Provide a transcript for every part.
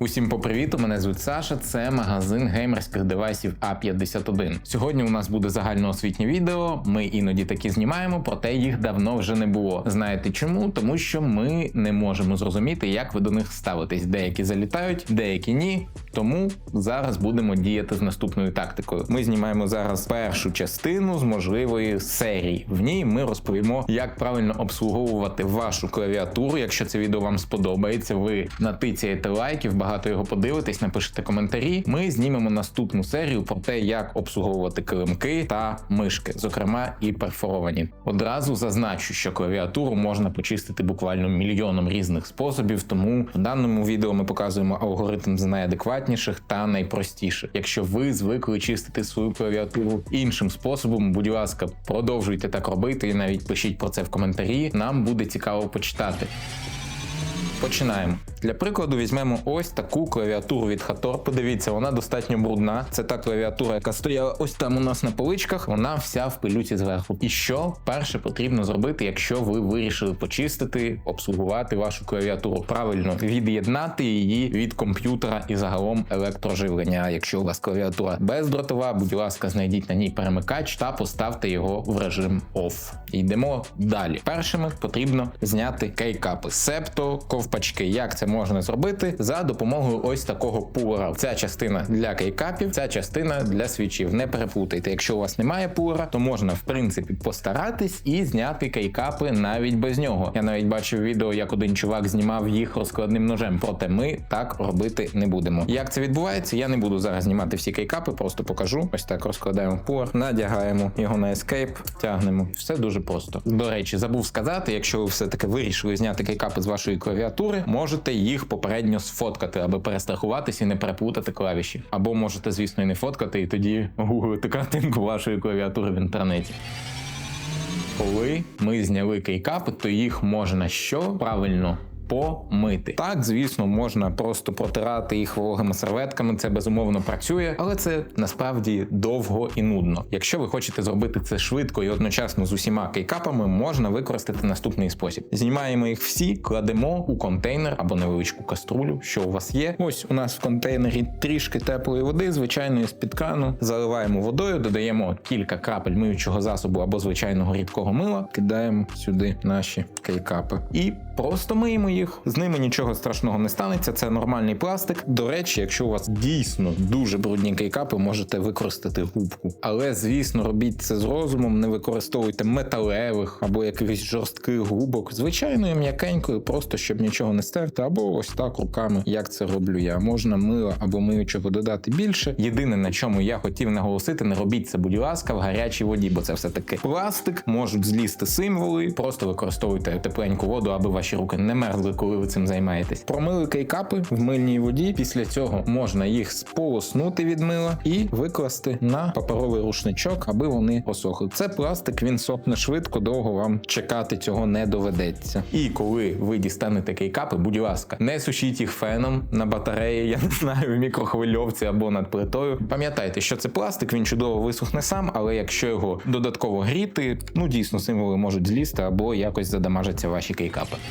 Усім по привіту, мене звуть Саша. Це магазин геймерських девайсів А51. Сьогодні у нас буде загальноосвітнє відео. Ми іноді такі знімаємо, проте їх давно вже не було. Знаєте чому? Тому що ми не можемо зрозуміти, як ви до них ставитесь. Деякі залітають, деякі ні. Тому зараз будемо діяти з наступною тактикою. Ми знімаємо зараз першу частину з можливої серії. В ній ми розповімо, як правильно обслуговувати вашу клавіатуру. Якщо це відео вам сподобається, ви натицяєте лайків, багато його подивитесь, напишете коментарі. Ми знімемо наступну серію про те, як обслуговувати килимки та мишки, зокрема і перфоровані. Одразу зазначу, що клавіатуру можна почистити буквально мільйоном різних способів. Тому в даному відео ми показуємо алгоритм з найадекватніших та найпростіших. Якщо ви звикли чистити свою клавіатуру іншим способом, будь ласка, продовжуйте так робити і навіть пишіть про це в коментарі. Нам буде цікаво почитати. Починаємо. Для прикладу візьмемо ось таку клавіатуру від Hator. Подивіться, вона достатньо брудна. Це та клавіатура, яка стояла ось там у нас на поличках. Вона вся в пилюці зверху. І що перше потрібно зробити, якщо ви вирішили почистити, обслугувати вашу клавіатуру? Правильно від'єднати її від комп'ютера і загалом електроживлення. А якщо у вас клавіатура бездротова, будь ласка, знайдіть на ній перемикач та поставте його в режим OFF. Йдемо далі. Першими потрібно зняти кейкапи, септо ковпачки. Як це можна зробити за допомогою ось такого пулера? Ця частина для кейкапів, ця частина для свічів. Не переплутайте. Якщо у вас немає пулера, то можна в принципі постаратись і зняти кейкапи навіть без нього. Я навіть бачив відео, як один чувак знімав їх розкладним ножем. Проте ми так робити не будемо. Як це відбувається? Я не буду зараз знімати всі кейкапи, просто покажу. Ось так розкладаємо пулер, надягаємо його на Escape, тягнемо. Все дуже просто. До речі, забув сказати, якщо ви все-таки вирішили зняти кейкапи з вашої клавіатури, можете їх попередньо сфоткати, аби перестрахуватися і не переплутати клавіші. Або можете, звісно, і не фоткати, і тоді гуглити картинку вашої клавіатури в інтернеті. Коли ми зняли кейкапи, то їх можна що правильно помити. Так, звісно, можна просто протирати їх вологими серветками, це безумовно працює, але це насправді довго і нудно. Якщо ви хочете зробити це швидко і одночасно з усіма кейкапами, можна використати наступний спосіб: знімаємо їх всі, кладемо у контейнер або невеличку каструлю, що у вас є. Ось у нас в контейнері трішки теплої води, звичайної з-під крану. Заливаємо водою, додаємо кілька крапель миючого засобу або звичайного рідкого мила, кидаємо сюди наші кейкапи і просто миємо їх. З ними нічого страшного не станеться. Це нормальний пластик. До речі, якщо у вас дійсно дуже брудні кейкапи, можете використати губку. Але звісно, робіть це з розумом, не використовуйте металевих або якихось жорстких губок. Звичайною м'якенькою, просто щоб нічого не стерти, або ось так руками, як це роблю я. Можна мила або миючого додати більше. Єдине на чому я хотів наголосити, не робіть це, будь ласка, в гарячій воді, бо це все таки пластик, можуть злізти символи. Просто використовуйте тепленьку воду, аби ваші руки не мерзли, коли ви цим займаєтесь. Промили кейкапи в мильній воді. Після цього можна їх сполоснути від мила і викласти на паперовий рушничок, аби вони посохли. Це пластик, він сохне швидко, довго вам чекати цього не доведеться. І коли ви дістанете кейкапи, будь ласка, не сушіть їх феном на батареї, я не знаю, в мікрохвильовці або над плитою. Пам'ятайте, що це пластик, він чудово висохне сам, але якщо його додатково гріти, ну дійсно символи можуть злізти або якось задамажаться ваші кейкапи.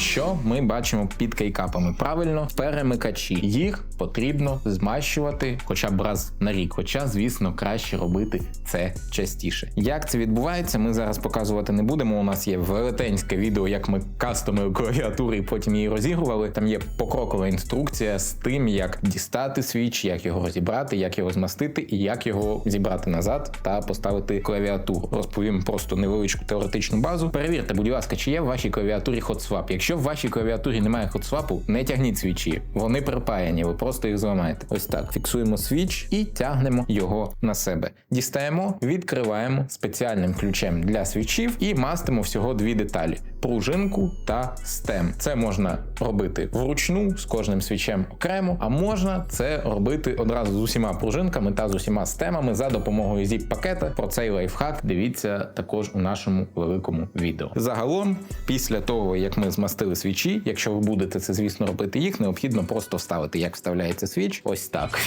Що ми бачимо під кейкапами? Правильно, перемикачі. Їх потрібно змащувати хоча б раз на рік. Хоча, звісно, краще робити це частіше. Як це відбувається, ми зараз показувати не будемо. У нас є велетенське відео, як ми кастомили клавіатури і потім її розігрували. Там є покрокова інструкція з тим, як дістати свіч, як його розібрати, як його змастити і як його зібрати назад та поставити клавіатуру. Розповім просто невеличку теоретичну базу. Перевірте, будь ласка, чи є в вашій клавіатурі хотсвап. Якщо в вашій клавіатурі немає хотсвапу, не тягніть свічі. Вони припаяні, ви просто їх зламаєте. Ось так. Фіксуємо свіч і тягнемо його на себе. Дістаємо, відкриваємо спеціальним ключем для свічів і мастимо всього дві деталі: пружинку та стем. Це можна робити вручну з кожним свічем окремо, а можна це робити одразу з усіма пружинками та з усіма стемами за допомогою zip пакета. Про цей лайфхак дивіться також у нашому великому відео. Загалом, після того як ми змастили свічі, якщо ви будете це, звісно, робити їх, необхідно просто вставити, як вставляється свіч, ось так.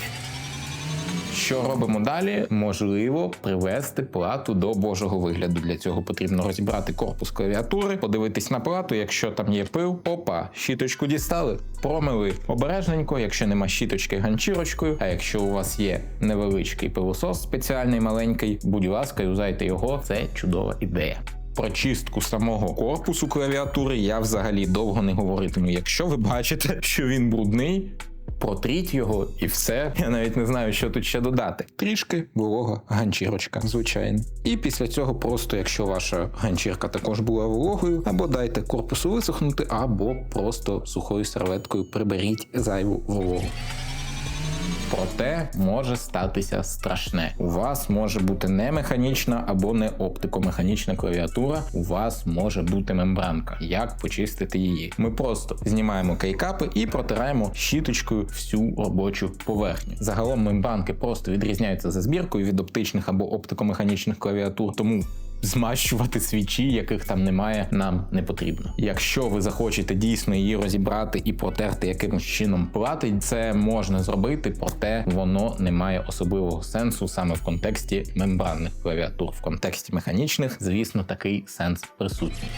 Що робимо далі? Можливо, привести плату до божого вигляду. Для цього потрібно розібрати корпус клавіатури, подивитись на плату. Якщо там є пил, опа, щіточку дістали, промили обережненько. Якщо нема щіточки ганчірочкою, а якщо у вас є невеличкий пилосос спеціальний маленький, будь ласка, юзайте його. Це чудова ідея. Про чистку самого корпусу клавіатури я взагалі довго не говоритиму. Якщо ви бачите, що він брудний, протріть його і все. Я навіть не знаю, що тут ще додати. Трішки волога ганчірочка, звичайно. І після цього просто, якщо ваша ганчірка також була вологою, або дайте корпусу висохнути, або просто сухою серветкою приберіть зайву вологу. Проте може статися страшне. У вас може бути не механічна або не оптикомеханічна клавіатура. У вас може бути мембранка. Як почистити її? Ми просто знімаємо кейкапи і протираємо щіточкою всю робочу поверхню. Загалом мембранки просто відрізняються за збіркою від оптичних або оптикомеханічних клавіатур, тому змащувати свічі, яких там немає, нам не потрібно. Якщо ви захочете дійсно її розібрати і протерти якимось чином плати, це можна зробити, проте воно не має особливого сенсу саме в контексті мембранних клавіатур. В контексті механічних, звісно, такий сенс присутній.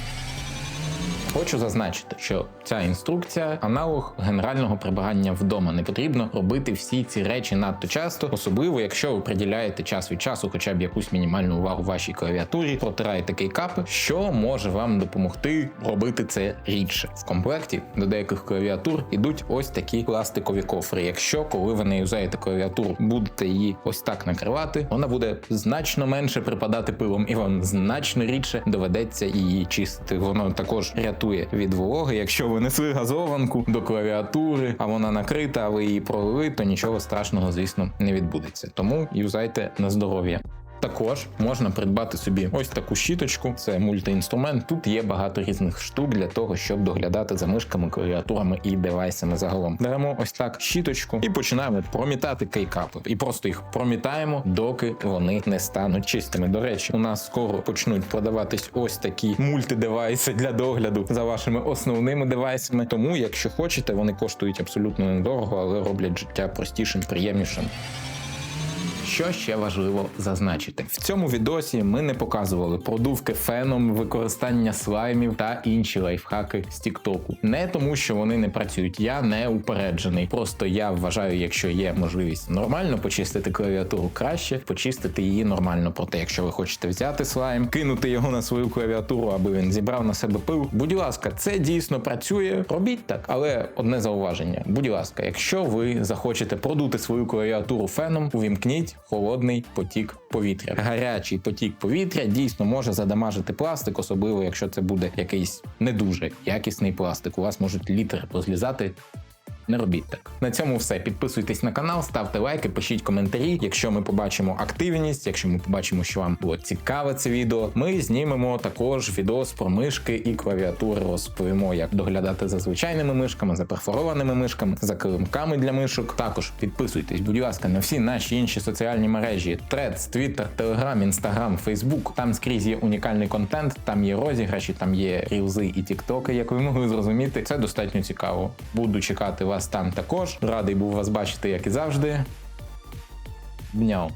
Хочу зазначити, що ця інструкція аналог генерального прибирання вдома. Не потрібно робити всі ці речі надто часто, особливо якщо ви приділяєте час від часу, хоча б якусь мінімальну увагу вашій клавіатурі, протираєте кейкапи, що може вам допомогти робити це рідше. В комплекті до деяких клавіатур ідуть ось такі пластикові кофри. Якщо коли ви не юзаєте клавіатуру, будете її ось так накривати, вона буде значно менше припадати пилом, і вам значно рідше доведеться її чистити. Воно також рятує від вологи. Якщо ви несли газованку до клавіатури, а вона накрита, а ви її пролили, то нічого страшного, звісно, не відбудеться. Тому юзайте на здоров'я. Також можна придбати собі ось таку щіточку, це мультиінструмент. Тут є багато різних штук для того, щоб доглядати за мишками, клавіатурами і девайсами загалом. Беремо ось так щіточку і починаємо промітати кейкапи. І просто їх промітаємо, доки вони не стануть чистими. До речі, у нас скоро почнуть продаватись ось такі мультидевайси для догляду за вашими основними девайсами. Тому, якщо хочете, вони коштують абсолютно недорого, але роблять життя простішим, приємнішим. Що ще важливо зазначити в цьому відосі ми не показували продувки феном, використання слаймів та інші лайфхаки з Тіктоку. Не тому, що вони не працюють. Я не упереджений. Просто я вважаю, якщо є можливість нормально почистити клавіатуру, краще почистити її нормально. Проте, якщо ви хочете взяти слайм, кинути його на свою клавіатуру, аби він зібрав на себе пил. Будь ласка, це дійсно працює. Робіть так, але одне зауваження. Будь ласка, якщо ви захочете продути свою клавіатуру феном, увімкніть холодний потік повітря. Гарячий потік повітря дійсно може задамажити пластик, особливо якщо це буде якийсь не дуже якісний пластик. У вас можуть літери позлізати. Не робіть так. На цьому все. Підписуйтесь на канал, ставте лайки, пишіть коментарі. Якщо ми побачимо активність, якщо ми побачимо, що вам було цікаве це відео, ми знімемо також відос про мишки і клавіатури. Розповімо, як доглядати за звичайними мишками, за перфорованими мишками, за килимками для мишок. Також підписуйтесь, будь ласка, на всі наші інші соціальні мережі: Threads, Twitter, Telegram, Instagram, Facebook. Там скрізь є унікальний контент, там є розіграші, там є рілзи і тіктоки, як ви могли зрозуміти. Це достатньо цікаво. Буду чекати вас там також. Радий був вас бачити, як і завжди. Дняв.